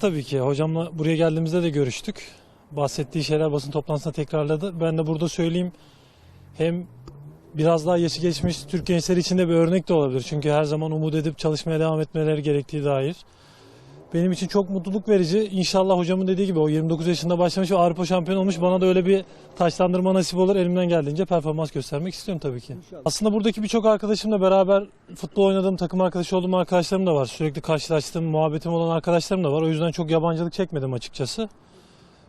Tabii ki hocamla buraya geldiğimizde de görüştük. Bahsettiği şeyler basın toplantısında tekrarladı. Ben de burada söyleyeyim hem biraz daha yaşı geçmiş Türk gençleri için de bir örnek de olabilir. Çünkü her zaman umut edip çalışmaya devam etmeleri gerektiği dair. Benim için çok mutluluk verici. İnşallah hocamın dediği gibi o 29 yaşında başlamış ve Avrupa şampiyonu olmuş. Bana da öyle bir taşlandırma nasip olur. Elimden geldiğince performans göstermek istiyorum tabii ki. Aslında buradaki birçok arkadaşımla beraber futbol oynadığım, takım arkadaşı olduğum arkadaşlarım da var. Sürekli karşılaştığım, muhabbetim olan arkadaşlarım da var. O yüzden çok yabancılık çekmedim açıkçası.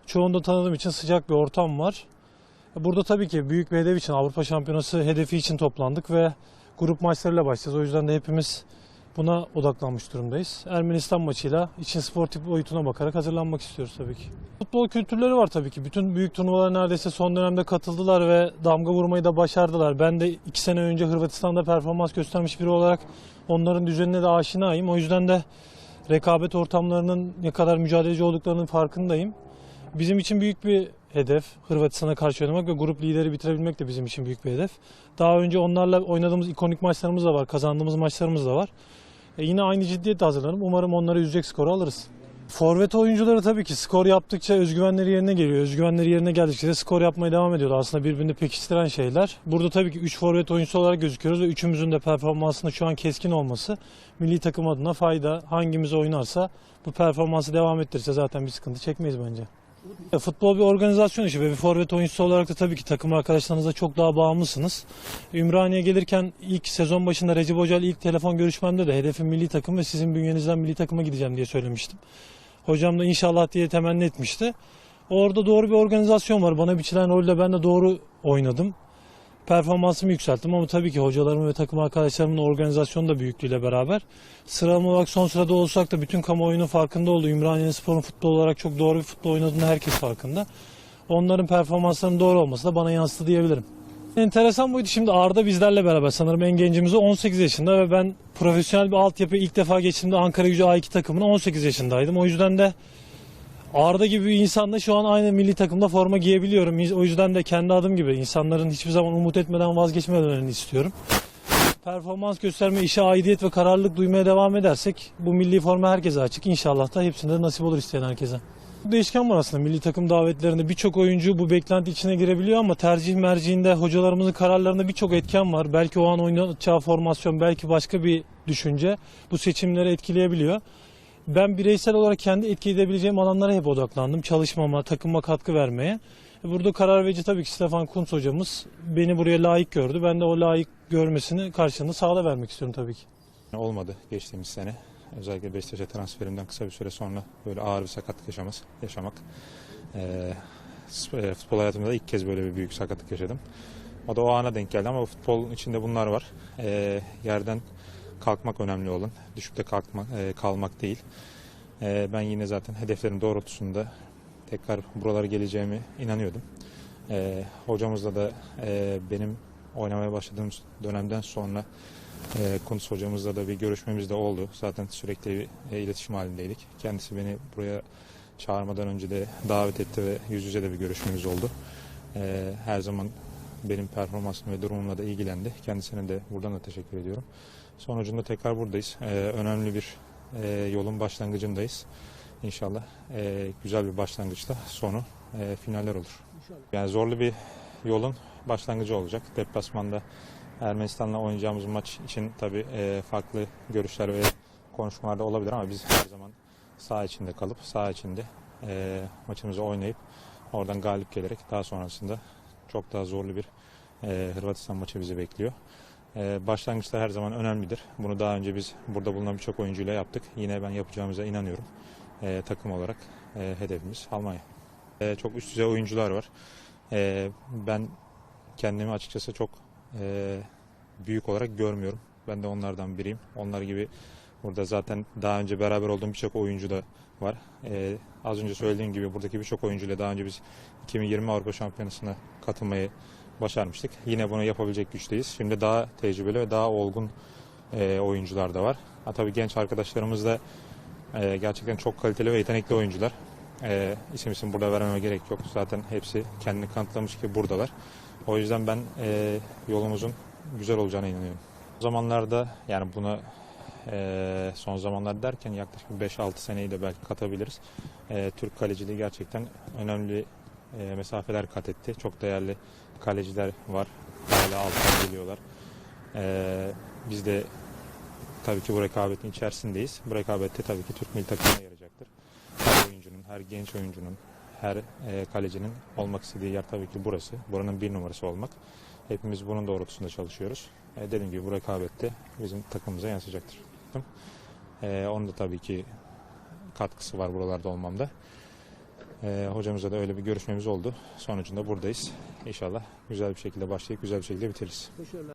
Çoğunu da tanıdığım için sıcak bir ortam var. Burada tabii ki büyük bir hedef için, Avrupa Şampiyonası hedefi için toplandık ve grup maçlarıyla başlayacağız. O yüzden de hepimiz buna odaklanmış durumdayız. Ermenistan maçıyla için sportif boyutuna bakarak hazırlanmak istiyoruz tabii ki. Futbol kültürleri var tabii ki. Bütün büyük turnuvalara neredeyse son dönemde katıldılar ve damga vurmayı da başardılar. Ben de iki sene önce Hırvatistan'da performans göstermiş biri olarak onların düzenine de aşinayım. O yüzden de rekabet ortamlarının ne kadar mücadeleci olduklarının farkındayım. Bizim için büyük bir hedef Hırvatistan'a karşı oynamak ve grup lideri bitirebilmek de bizim için büyük bir hedef. Daha önce onlarla oynadığımız ikonik maçlarımız da var, kazandığımız maçlarımız da var. E yine aynı ciddiyetle hazırlanıp umarım onları yüzecek skoru alırız. Forvet oyuncuları tabii ki skor yaptıkça özgüvenleri yerine geliyor. Özgüvenleri yerine geldikçe de skor yapmaya devam ediyorlar. Aslında birbirini pekiştiren şeyler. Burada tabii ki 3 forvet oyuncusu olarak gözüküyoruz ve üçümüzün de performansının şu an keskin olması milli takım adına fayda. Hangimiz oynarsa bu performansı devam ettirirse zaten bir sıkıntı çekmeyiz bence. Ya, Futbol bir organizasyon işi ve bir forvet oyuncusu olarak da tabii ki takım arkadaşlarınıza çok daha bağımlısınız. Ümraniye gelirken ilk sezon başında Recep Hoca ile ilk telefon görüşmemde de hedefim milli takım ve sizin bünyenizden milli takıma gideceğim diye söylemiştim. Hocam da inşallah diye temenni etmişti. Orada doğru bir organizasyon var. Bana biçilen rolde ben de doğru oynadım. Performansımı yükselttim ama tabii ki hocalarımın ve takım arkadaşlarımın organizasyonu da büyüklüğüyle beraber. Sıralama olarak son sırada olsak da bütün kamuoyunun farkında olduğu Ümraniye Spor'un futbol olarak çok doğru bir futbol oynadığını herkes farkında. Onların performanslarının doğru olması da bana yansıdı diyebilirim. Enteresan buydu. Şimdi Arda bizlerle beraber sanırım en gencimiz o 18 yaşında ve ben profesyonel bir altyapı ilk defa geçtiğimde Ankara Gücü A2 takımına 18 yaşındaydım. O yüzden de Arda gibi bir insanla şu an aynı milli takımda forma giyebiliyorum. O yüzden de kendi adım gibi insanların hiçbir zaman umut etmeden vazgeçmemelerini istiyorum. Performans gösterme, işe aidiyet ve kararlılık duymaya devam edersek bu milli forma herkese açık. İnşallah da hepsinde de nasip olur isteyen herkese. Değişken var aslında milli takım davetlerinde birçok oyuncu bu beklenti içine girebiliyor ama tercih merciinde hocalarımızın kararlarında birçok etken var. Belki o an oynatacağı formasyon, belki başka bir düşünce bu seçimleri etkileyebiliyor. Ben bireysel olarak kendi etki edebileceğim alanlara hep odaklandım. Çalışmama, takıma katkı vermeye. Burada karar verici tabii ki Stefan Kuntz hocamız beni buraya layık gördü. Ben de o layık görmesini karşılığında sağda vermek istiyorum tabii ki. Olmadı geçtiğimiz sene. Özellikle Beşiktaş'a transferimden kısa bir süre sonra böyle ağır bir sakatlık yaşaması, yaşamak. Ee, e, futbol hayatımda da ilk kez böyle bir büyük sakatlık yaşadım. O da o ana denk geldi ama futbol içinde bunlar var. Ee, yerden kalkmak önemli olan, düşükte kalkmak, e, kalmak değil. Ee, ben yine zaten hedeflerim doğrultusunda tekrar buralara geleceğimi inanıyordum. Ee, hocamızla da e, benim oynamaya başladığım dönemden sonra e, Kuntz hocamızla da bir görüşmemiz de oldu. Zaten sürekli bir, e, iletişim halindeydik. Kendisi beni buraya çağırmadan önce de davet etti ve yüz yüze de bir görüşmemiz oldu. E, her zaman benim performansım ve durumumla da ilgilendi. Kendisine de buradan da teşekkür ediyorum. Sonucunda tekrar buradayız. E, önemli bir e, yolun başlangıcındayız. İnşallah e, güzel bir başlangıçta sonu e, finaller olur. Yani zorlu bir yolun başlangıcı olacak. Deplasmanda Ermenistan'la oynayacağımız maç için tabii e, farklı görüşler ve konuşmalar da olabilir ama biz her zaman saha içinde kalıp saha içinde e, maçımızı oynayıp oradan galip gelerek daha sonrasında çok daha zorlu bir e, Hırvatistan maçı bizi bekliyor. E, başlangıçta her zaman önemlidir. Bunu daha önce biz burada bulunan birçok oyuncuyla yaptık. Yine ben yapacağımıza inanıyorum. E, takım olarak e, hedefimiz Almanya. E, çok üst düzey oyuncular var. E, ben kendimi açıkçası çok e, büyük olarak görmüyorum. Ben de onlardan biriyim. Onlar gibi burada zaten daha önce beraber olduğum birçok oyuncu da var. E, az önce söylediğim gibi buradaki birçok oyuncuyla daha önce biz 2020 Avrupa Şampiyonası'na katılmayı başarmıştık. Yine bunu yapabilecek güçteyiz. Şimdi daha tecrübeli ve daha olgun e, oyuncular da var. Ha, tabii genç arkadaşlarımız da e, gerçekten çok kaliteli ve yetenekli oyuncular. E, isim isim burada vermeme gerek yok. Zaten hepsi kendini kanıtlamış ki buradalar. O yüzden ben e, yolumuzun güzel olacağına inanıyorum. O zamanlarda yani buna Ee, son zamanlar derken yaklaşık 5-6 seneyi de belki katabiliriz. Ee, Türk kaleciliği gerçekten önemli e, mesafeler kat etti. Çok değerli kaleciler var. Hala alttan geliyorlar. Ee, biz de tabii ki bu rekabetin içerisindeyiz. Bu rekabette tabii ki Türk milli takımına yarayacaktır. Her oyuncunun, her genç oyuncunun, her e, kalecinin olmak istediği yer tabii ki burası. Buranın bir numarası olmak. Hepimiz bunun doğrultusunda çalışıyoruz. E, dediğim gibi bu rekabette bizim takımımıza yansıyacaktır. E, onun da tabii ki katkısı var buralarda olmamda. E, hocamızla da öyle bir görüşmemiz oldu. Sonucunda buradayız. İnşallah güzel bir şekilde başlayıp güzel bir şekilde bitiririz.